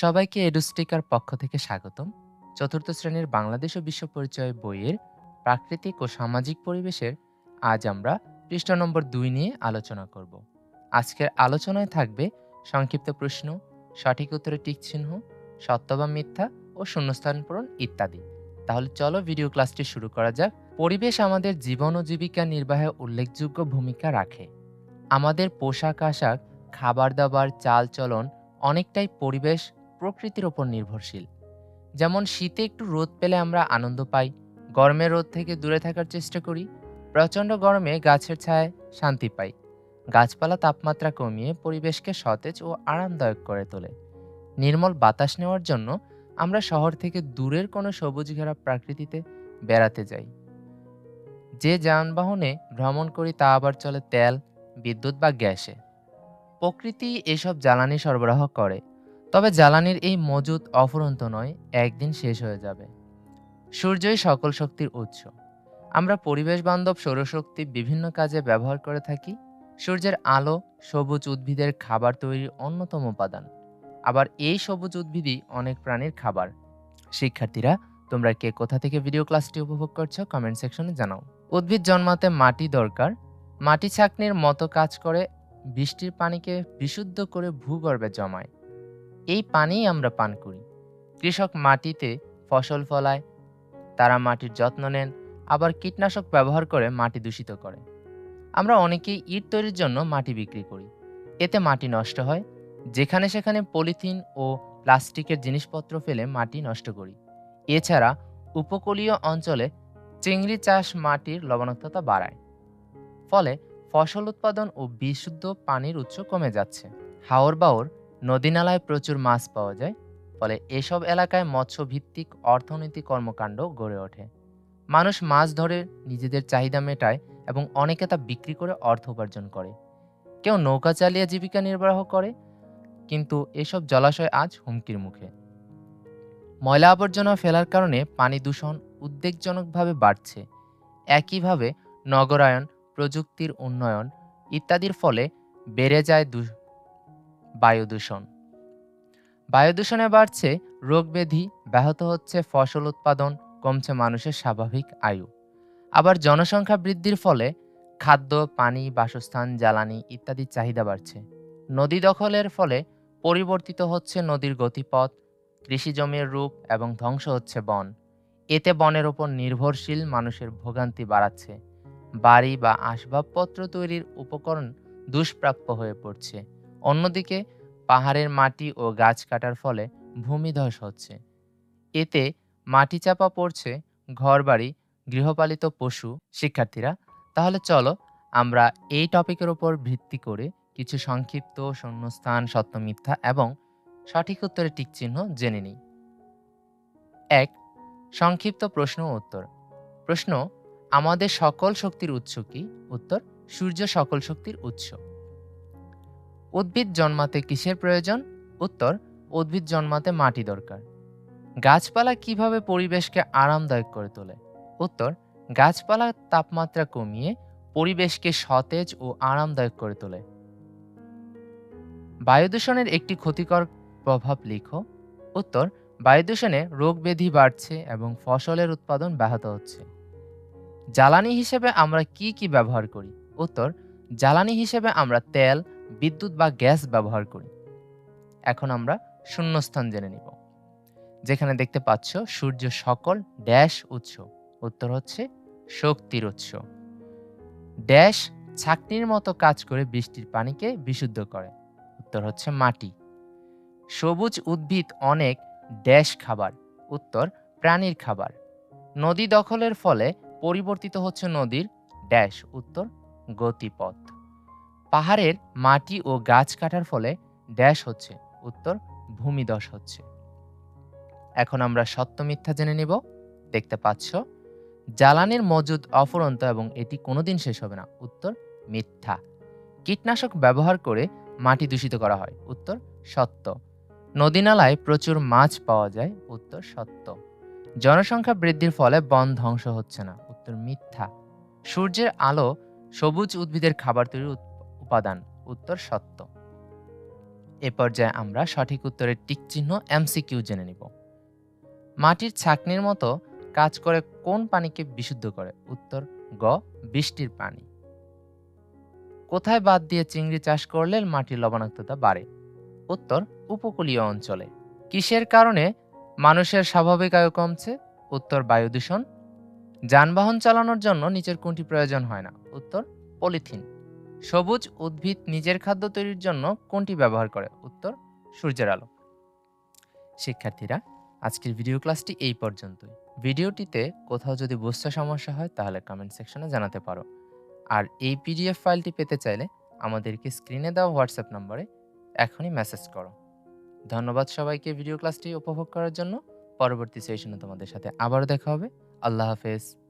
সবাইকে এডুস্টিকার পক্ষ থেকে স্বাগতম। চতুর্থ শ্রেণির বাংলাদেশ ও বিশ্ব পরিচয় বইয়ের প্রাকৃতিক ও সামাজিক পরিবেশের আজ আমরা পৃষ্ঠ নম্বর দুই নিয়ে আলোচনা করব। আজকের আলোচনায় থাকবে সংক্ষিপ্ত প্রশ্ন, সঠিক উত্তরে টিক চিহ্ন, সত্য বা মিথ্যা ও শূন্যস্থান পূরণ ইত্যাদি। তাহলে চলো ভিডিও ক্লাসটি শুরু করা যাক। পরিবেশ আমাদের জীবন ও জীবিকা নির্বাহে উল্লেখযোগ্য ভূমিকা রাখে। আমাদের পোশাক, আশাক, খাবার দাবার, চাল চলন অনেকটাই পরিবেশ প্রকৃতির ওপর নির্ভরশীল। যেমন শীতে একটু রোদ পেলে আমরা আনন্দ পাই, গরমে রোদ থেকে দূরে থাকার চেষ্টা করি, প্রচণ্ড গরমে গাছের ছায়ায় শান্তি পাই। গাছপালা তাপমাত্রা কমিয়ে পরিবেশকে সতেজ ও আরামদায়ক করে তোলে। নির্মল বাতাস নেওয়ার জন্য আমরা শহর থেকে দূরের কোনো সবুজ ঘেরা প্রাকৃতিতে বেড়াতে যাই। যে যানবাহনে ভ্রমণ করি তা আবার চলে তেল, বিদ্যুৎ বা গ্যাসে। প্রকৃতি এসব জ্বালানি সরবরাহ করে। তবে জ্বালানির এই মজুদ অফুরন্ত নয়, একদিন শেষ হয়ে যাবে। সূর্যই সকল শক্তির উৎস। আমরা পরিবেশ বান্ধব সৌরশক্তি বিভিন্ন কাজে ব্যবহার করে থাকি। সূর্যের আলো, সবুজ উদ্ভিদের খাবার তৈরির অন্যতম উপাদান। আবার এই সবুজ উদ্ভিদই অনেক প্রাণীর খাবার। শিক্ষার্থীরা, তোমরা কে কোথা থেকে ভিডিও ক্লাসটি উপভোগ করছ কমেন্ট সেকশনে জানাও। উদ্ভিদ জন্মাতে মাটি দরকার। মাটি ছাকনির মতো কাজ করে বৃষ্টির পানিকে বিশুদ্ধ করে ভূগর্ভে জমায়। এই পানিই আমরা পান করি। কৃষক মাটিতে ফসল ফলায়, তারা মাটির যত্ন নেন, আবার কীটনাশক ব্যবহার করে মাটি দূষিত করে। আমরা অনেকেই ইট তৈরির জন্য মাটি বিক্রি করি। এতে মাটি নষ্ট হয়, যেখানে সেখানে পলিথিন ও প্লাস্টিকের জিনিসপত্র ফেলে মাটি নষ্ট করি। এছাড়া উপকূলীয় অঞ্চলে চিংড়ি চাষ মাটির লবণাক্ততা বাড়ায়। ফলে ফসল উৎপাদন ও বিশুদ্ধ পানির উৎস কমে যাচ্ছে। হাওর বাওর নদী নালায় প্রচুর মাছ পাওয়া যায়, ফলে এসব এলাকায় মৎস্যভিত্তিক অর্থনৈতিক কর্মকাণ্ড গড়ে ওঠে। মানুষ মাছ ধরে, নিজেদের চাহিদা মেটায় এবং অনেকে তা বিক্রি করে অর্থ উপার্জন করে। কেউ নৌকা চালিয়ে জীবিকা নির্বাহ করে, কিন্তু এসব জলাশয় আজ হুমকির মুখে। ময়লা আবর্জনা ফেলার কারণে পানি দূষণ উদ্বেগজনকভাবে বাড়ছে। একইভাবে নগরায়ন, প্রযুক্তির উন্নয়ন ইত্যাদির ফলে বেড়ে যায় বায়ু দূষণ বায়ু দূষণে বাড়ছে রোগ ব্যাধি, ব্যাহত হচ্ছে ফসল উৎপাদন, কমছে মানুষের স্বাভাবিক আয়ু। আবার জনসংখ্যা বৃদ্ধির ফলে খাদ্য, পানি, বাসস্থান, জ্বালানি ইত্যাদির চাহিদা বাড়ছে। নদী দখলের ফলে পরিবর্তিত হচ্ছে নদীর গতিপথ, কৃষি জমির রূপ এবং ধ্বংস হচ্ছে বন। এতে বনের ওপর নির্ভরশীল মানুষের ভোগান্তি বাড়াচ্ছে। বাড়ি বা আসবাবপত্র তৈরির উপকরণ দুষ্প্রাপ্য হয়ে পড়ছে। অন্যদিকে পাহাড়ের মাটি ও গাছ কাটার ফলে ভূমিধস হচ্ছে। এতে মাটি চাপা পড়ছে, ঘরবাড়ি, গৃহপালিত পশু, শিক্ষার্থীরা। তাহলে চলো, আমরা এই টপিকের ওপর ভিত্তি করে কিছু সংক্ষিপ্ত শূন্যস্থান, সত্য, মিথ্যা এবং সঠিক উত্তরের টিক চিহ্ন জেনে নিই। এক, সংক্ষিপ্ত প্রশ্ন উত্তর। প্রশ্ন, আমাদের সকল শক্তির উৎস কি? উত্তর, সূর্য সকল শক্তির উৎস। উদ্ভিদ জন্মাতে কিসের প্রয়োজন? উত্তর, উদ্ভিদ জন্মাতে মাটি দরকার। গাছপালা কীভাবে পরিবেশকে আরামদায়ক করে তোলে? উত্তর, গাছপালা তাপমাত্রা কমিয়ে পরিবেশকে সতেজ ও আরামদায়ক করে তোলে। বায়ু দূষণের একটি ক্ষতিকর প্রভাব লিখো। উত্তর বায়ু দূষণে রোগ ব্যাধি বাড়ছে এবং ফসলের উৎপাদন ব্যাহত হচ্ছে। জ্বালানি হিসেবে আমরা কি কি ব্যবহার করি? উত্তর, জ্বালানি হিসেবে আমরা তেল বিদ্যুৎ বা গ্যাস ব্যবহার করি। এখন আমরা শূন্যস্থান জেনে নিব, যেখানে দেখতে পাচ্ছ সূর্য সকল ড্যাশ উৎস। উত্তর হচ্ছে শক্তির উৎস। ড্যাশ ছাকনির মতো কাজ করে বৃষ্টির পানিকে বিশুদ্ধ করে। উত্তর হচ্ছে মাটি। সবুজ উদ্ভিদ অনেক ড্যাশ খাবার। উত্তর প্রাণীর খাবার। নদী দখলের ফলে পরিবর্তিত হচ্ছে নদীর ড্যাশ। উত্তর গতিপথ। পাহাড়ের মাটি ও গাছ কাটার ফলে ড্যাশ হচ্ছে, উত্তর ভূমিদশ হচ্ছে। এখন আমরা সত্য মিথ্যা জেনে নিব। দেখতে পাচ্ছ, জ্বালানির মজুদ অফুরন্ত এবং এটি কোনোদিন শেষ হবে না, উত্তর মিথ্যা। কীটনাশক ব্যবহার করে মাটি দূষিত করা হয়, উত্তর সত্য। নদী নালায় প্রচুর মাছ পাওয়া যায়, উত্তর সত্য। জনসংখ্যা বৃদ্ধির ফলে বন ধ্বংস হচ্ছে না, উত্তর মিথ্যা। সূর্যের আলো সবুজ উদ্ভিদের খাবার তৈরির উপাদান, উত্তর সত্য। এ পর্যায়ে আমরা সঠিক উত্তরের টিক চিহ্ন এমসিকিউ জেনে নিব। মাটির ছাকনির মতো কাজ করে কোন পানিকে বিশুদ্ধ করে? উত্তর, গ, বৃষ্টির পানি। কোথায় বাদ দিয়ে চিংড়ি চাষ করলে মাটির লবণাক্ততা বাড়ে? উত্তর, উপকূলীয় অঞ্চলে। কিসের কারণে মানুষের স্বাভাবিক আয়ু কমছে? উত্তর, বায়ু দূষণ। যানবাহন চালানোর জন্য নিচের কোনটি প্রয়োজন হয় না? উত্তর, পলিথিন। সবুজ উদ্ভিদ নিজের খাদ্য তৈরির জন্য কোনটি ব্যবহার করে? উত্তর, সূর্যের আলো। শিক্ষার্থীরা, আজকের ভিডিও ক্লাসটি এই পর্যন্তই। ভিডিওটিতে কোথাও যদি বুঝতে সমস্যা হয়, তাহলে কমেন্ট সেকশনে জানাতে পারো। আর এই পিডিএফ ফাইলটি পেতে চাইলে আমাদেরকে স্ক্রিনে দেওয়া হোয়াটসঅ্যাপ নম্বরে এখনই মেসেজ করো। ধন্যবাদ সবাইকে ভিডিও ক্লাসটি উপভোগ করার জন্য। পরবর্তী সেশনে তোমাদের সাথে আবারও দেখা হবে। আল্লাহ হাফেজ।